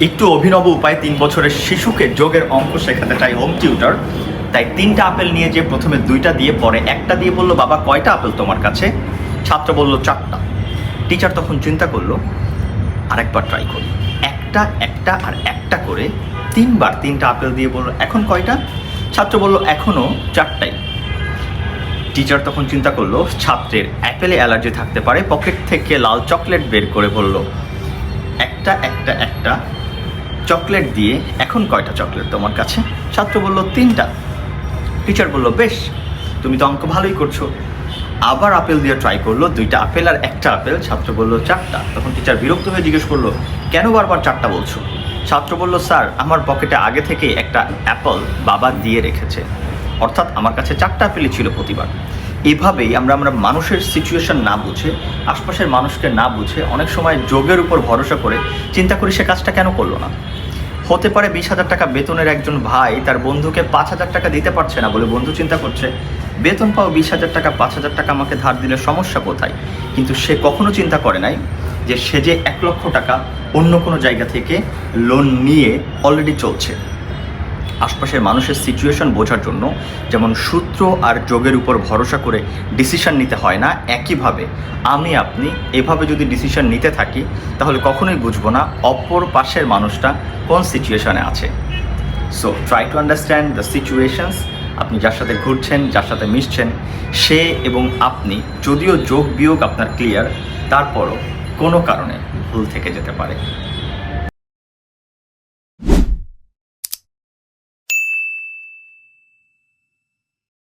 একটু অভিনব উপায় তিন বছরের শিশুকে যোগের অঙ্ক শেখাতে চাই হোম টিউটার। তাই তিনটা আপেল নিয়ে যে প্রথমে দুইটা দিয়ে, পরে একটা দিয়ে বলল, বাবা, কয়টা আপেল তোমার কাছে? ছাত্র বলল, চারটা। টিচার তখন চিন্তা করল, আরেকবার ট্রাই করি। একটা একটা আর একটা করে তিনবার তিনটা আপেল দিয়ে বলল, এখন কয়টা? ছাত্র বলল এখনও চারটাই। টিচার তখন চিন্তা করল, ছাত্রের অ্যাপেলে অ্যালার্জি থাকতে পারে, পকেট থেকে লাল চকলেট বের করে বলল, একটা একটা একটা চকলেট দিয়ে এখন কয়টা চকলেট তোমার কাছে? ছাত্র বলল, তিনটা। টিচার বলল, বেশ, তুমি তো অঙ্ক ভালোই করছ। আবার আপেল দিয়ে ট্রাই করল, দুইটা আপেল আর একটা আপেল। ছাত্র বলল, চারটা। তখন টিচার বিরক্ত হয়ে জিজ্ঞেস করল, কেন বারবার চারটা বলছো? ছাত্র বলল, স্যার, আমার পকেটে আগে থেকে একটা অ্যাপল বাবা দিয়ে রেখেছে। অর্থাৎ আমার কাছে চারটা আপেলই ছিল প্রতিবার। এভাবেই আমরা আমরা মানুষের সিচুয়েশন না বুঝে, আশপাশের মানুষকে না বুঝে অনেক সময় যোগের উপর ভরসা করে চিন্তা করি সে কাজটা কেন করল না। হতে পারে বিশ হাজার টাকা বেতনের একজন ভাই, তার বন্ধুকে পাঁচ হাজার টাকা দিতে পারছে না বলে বন্ধু চিন্তা করছে। বেতন পাও বিশ হাজার টাকা, পাঁচ হাজার টাকা আমাকে ধার দিলে সমস্যা কোথায়? কিন্তু সে কখনো চিন্তা করে নাই যে সে যে এক লক্ষ টাকা অন্য কোনো জায়গা থেকে লোন নিয়ে অলরেডি চলছে। আশপাশের মানুষের সিচুয়েশন বোঝার জন্য যেমন সূত্র আর যোগের উপর ভরসা করে ডিসিশন নিতে হয় না, একইভাবে আমি, আপনি এভাবে যদি ডিসিশন নিতে থাকি, তাহলে কখনোই বুঝব না অপর পাশের মানুষটা কোন সিচুয়েশনে আছে। So try to understand the situations আপনি যার সাথে ঘুরছেন, যার সাথে মিশছেন, সে এবং আপনি যদিও যোগ বিয়োগ আপনার ক্লিয়ার তারপরও কোনো কারণে ভুল থেকে যেতে পারে।